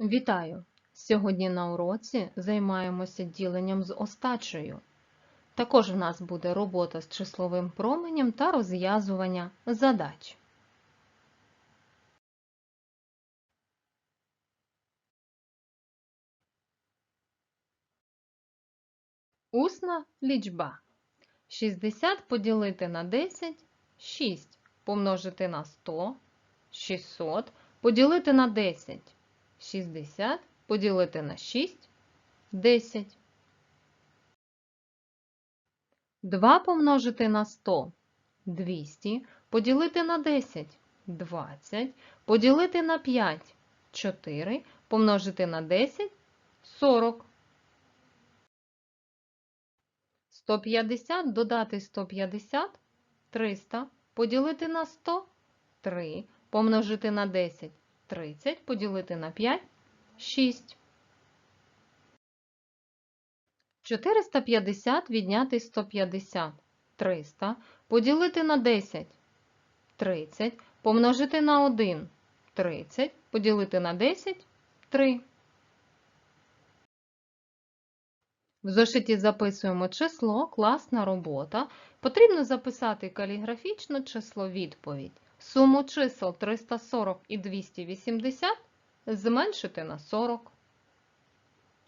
Вітаю! Сьогодні на уроці займаємося діленням з остачею. Також в нас буде робота з числовим променем та розв'язування задач. Усна лічба. 60 поділити на 10 – 6. Помножити на 100 – 600. Поділити на 10 – 60. Поділити на 6 – 10. 2 помножити на 100 – 200. Поділити на 10 – 20. Поділити на 5 – 4. Помножити на 10 – 40. 150 додати 150 – 300. Поділити на 100 – 3. Помножити на 10 – 30. Поділити на 5 – 6. 450 відняти 150 – 300. Поділити на 10 – 30. Помножити на 1 – 30. Поділити на 10 – 3. В зошиті записуємо число, класна робота. Потрібно записати каліграфічно число відповідь. Суму чисел 340 і 280 зменшити на 40.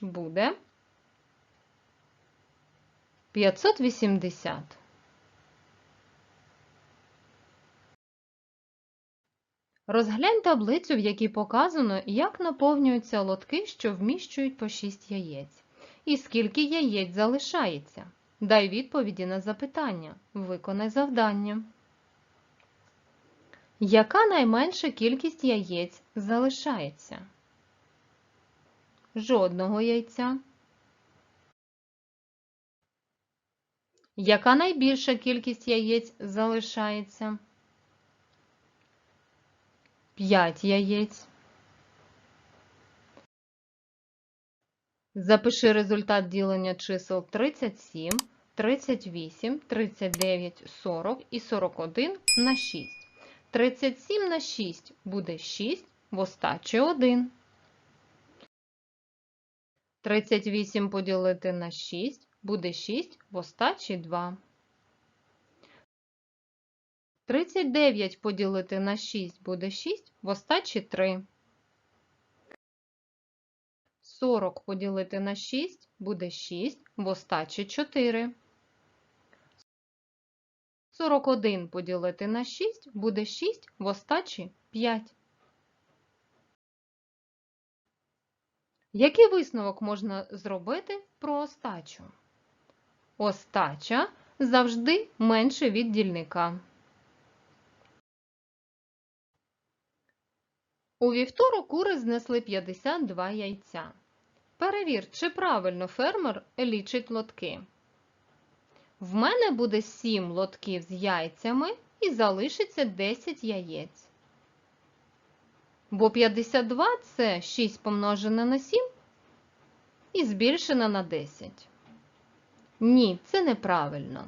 Буде 580. Розглянь таблицю, в якій показано, як наповнюються лотки, що вміщують по 6 яєць. І скільки яєць залишається? Дай відповіді на запитання. Виконай завдання. Яка найменша кількість яєць залишається? Жодного яйця. Яка найбільша кількість яєць залишається? 5 яєць. Запиши результат ділення чисел 37, 38, 39, 40 і 41 на 6. 37 на 6 буде 6, в остачі 1. 38 поділити на 6 буде 6, в остачі 2. 39 поділити на 6 буде 6, в остачі 3. 40 поділити на 6 буде 6, в остачі 4. 41 поділити на 6 буде 6, в остачі 5. Який висновок можна зробити про остачу? Остача завжди менше від дільника. У вівторок кури знесли 52 яйця. Перевір, чи правильно фермер лічить лотки. В мене буде 7 лотків з яйцями і залишиться 10 яєць. Бо 52 це 6 помножене на 7 і збільшене на 10. Ні, це неправильно.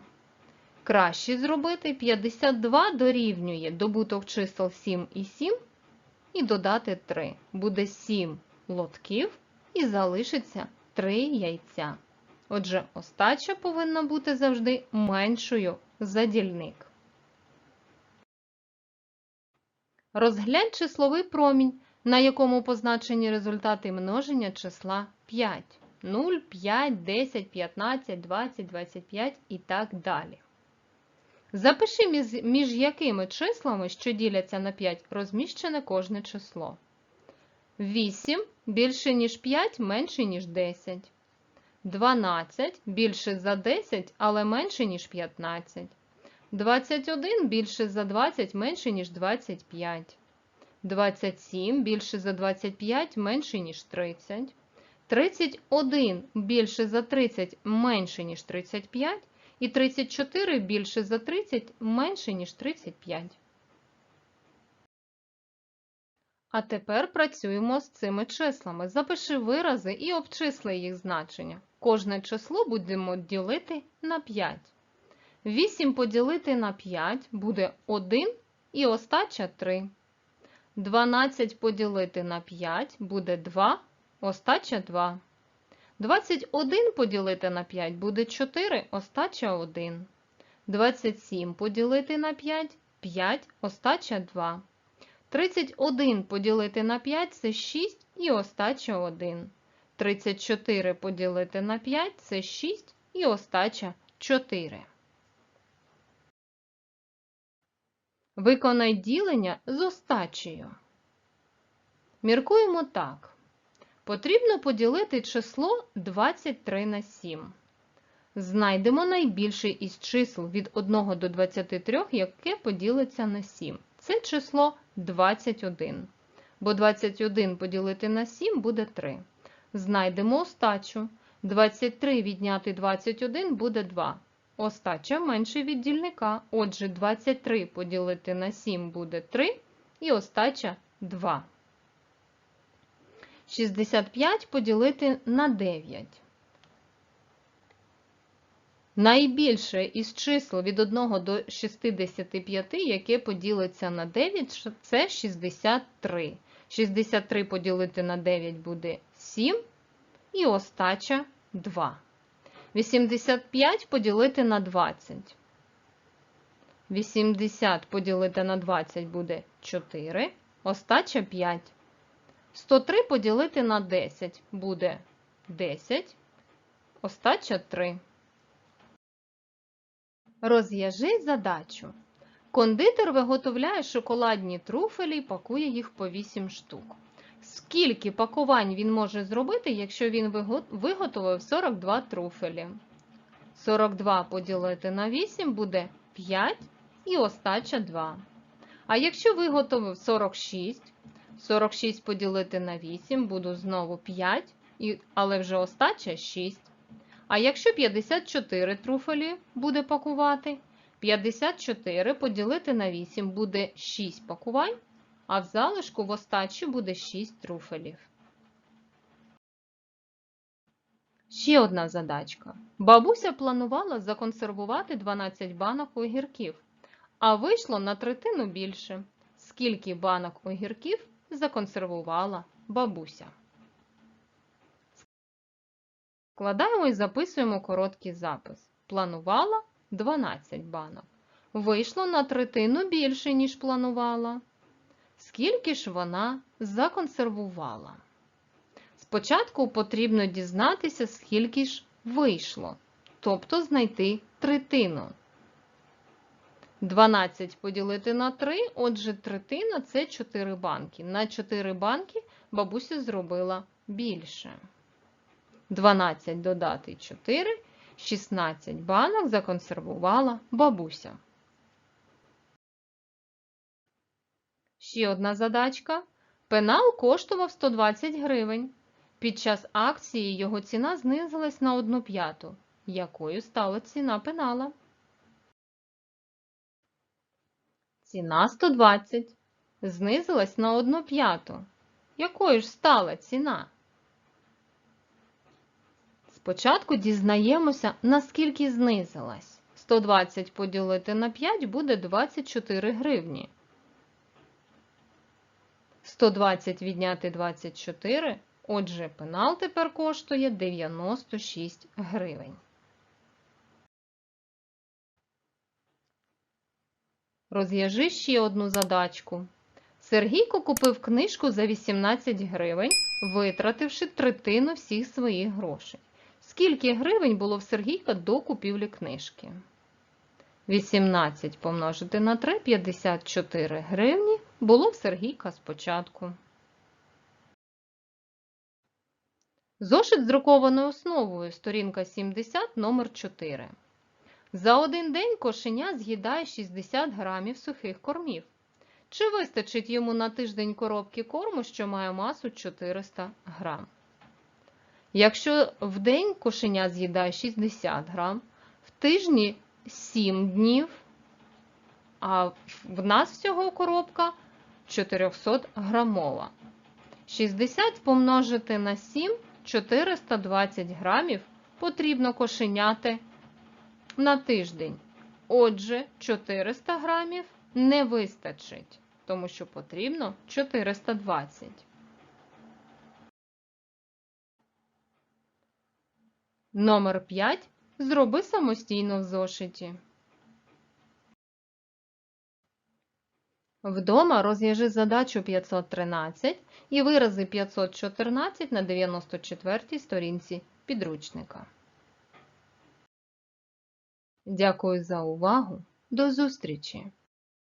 Краще зробити 52 дорівнює добуток чисел 7 і 7 і додати 3. Буде 7 лотків і залишиться 3 яйця. Отже, остача повинна бути завжди меншою за дільник. Розглянь числовий промінь, на якому позначені результати множення числа 5. 0, 5, 10, 15, 20, 25 і так далі. Запиши, між якими числами, що діляться на 5, розміщене кожне число. 8 більше, ніж 5, менше, ніж 10. 12 більше за 10, але менше, ніж 15. 21 більше за 20, менше, ніж 25. 27 більше за 25, менше, ніж 30. 31 більше за 30, менше, ніж 35. І 34 більше за 30, менше, ніж 35. А тепер працюємо з цими числами. Запиши вирази і обчисли їх значення. Кожне число будемо ділити на 5. 8 поділити на 5 буде 1 і остача 3. 12 поділити на 5 буде 2, остача 2. 21 поділити на 5 буде 4, остача 1. 27 поділити на 5 5, остача 2. 31 поділити на 5 це 6 і остача 1. 34 поділити на 5 це 6 і остача 4. Виконай ділення з остачею. Міркуємо так. Потрібно поділити число 23 на 7. Знайдемо найбільше із чисел від 1 до 23, яке поділиться на 7. Це число 21. Бо 21 поділити на 7 буде 3. Знайдемо остачу. 23 відняти 21 буде 2. Остача менше від дільника. Отже, 23 поділити на 7 буде 3 і остача 2. 65 поділити на 9. Найбільше із чисел від 1 до 65, яке поділиться на 9, це 63. 63 поділити на 9 буде 7 і остача 2. 85 поділити на 20. 80 поділити на 20 буде 4, остача 5. 103 поділити на 10 буде 10, остача 3. Розв'яжи задачу. Кондитер виготовляє шоколадні труфелі і пакує їх по 8 штук. Скільки пакувань він може зробити, якщо він виготовив 42 труфелі? 42 поділити на 8 буде 5 і остача 2. А якщо виготовив 46, 46 поділити на 8 буду знову 5, але вже остача 6. А якщо 54 труфелі буде пакувати, 54 поділити на 8 буде 6 пакувань, а в залишку в остачі буде 6 труфелів. Ще одна задачка. Бабуся планувала законсервувати 12 банок огірків, а вийшло на третину більше. Скільки банок огірків законсервувала бабуся? Складаємо і записуємо короткий запис. Планувала 12 банок. Вийшло на третину більше, ніж планувала. Скільки ж вона законсервувала? Спочатку потрібно дізнатися, скільки ж вийшло, тобто знайти третину. 12 поділити на 3, отже, третина це 4 банки. На 4 банки бабуся зробила більше. 12 додати 4, 16 банок законсервувала бабуся. Ще одна задачка. Пенал коштував 120 гривень. Під час акції його ціна знизилась на 1 п'яту. Якою стала ціна пенала? Ціна 120. Знизилась на 1 п'яту. Якою ж стала ціна? Спочатку дізнаємося, наскільки знизилась. 120 поділити на 5 буде 24 гривні. 120 відняти 24, отже, пенал тепер коштує 96 гривень. Розв'яжи ще одну задачку. Сергійко купив книжку за 18 гривень, витративши третину всіх своїх грошей. Скільки гривень було в Сергійка до купівлі книжки? 18 помножити на 3 – 54 гривні було в Сергійка спочатку. Зошит з друкованою основою, сторінка 70, номер 4. За один день кошеня з'їдає 60 грамів сухих кормів. Чи вистачить йому на тиждень коробки корму, що має масу 400 грам? Якщо в день кошеня з'їдає 60 грам, в тижні 7 днів, а в нас всього коробка 400 грамова. 60 помножити на 7 420 грамів потрібно кошеняти на тиждень. Отже, 400 грамів не вистачить. тому що потрібно 420. Номер 5 зроби самостійно в зошиті. Вдома розв'яжи задачу 513 і вирази 514 на 94 сторінці підручника. Дякую за увагу. До зустрічі!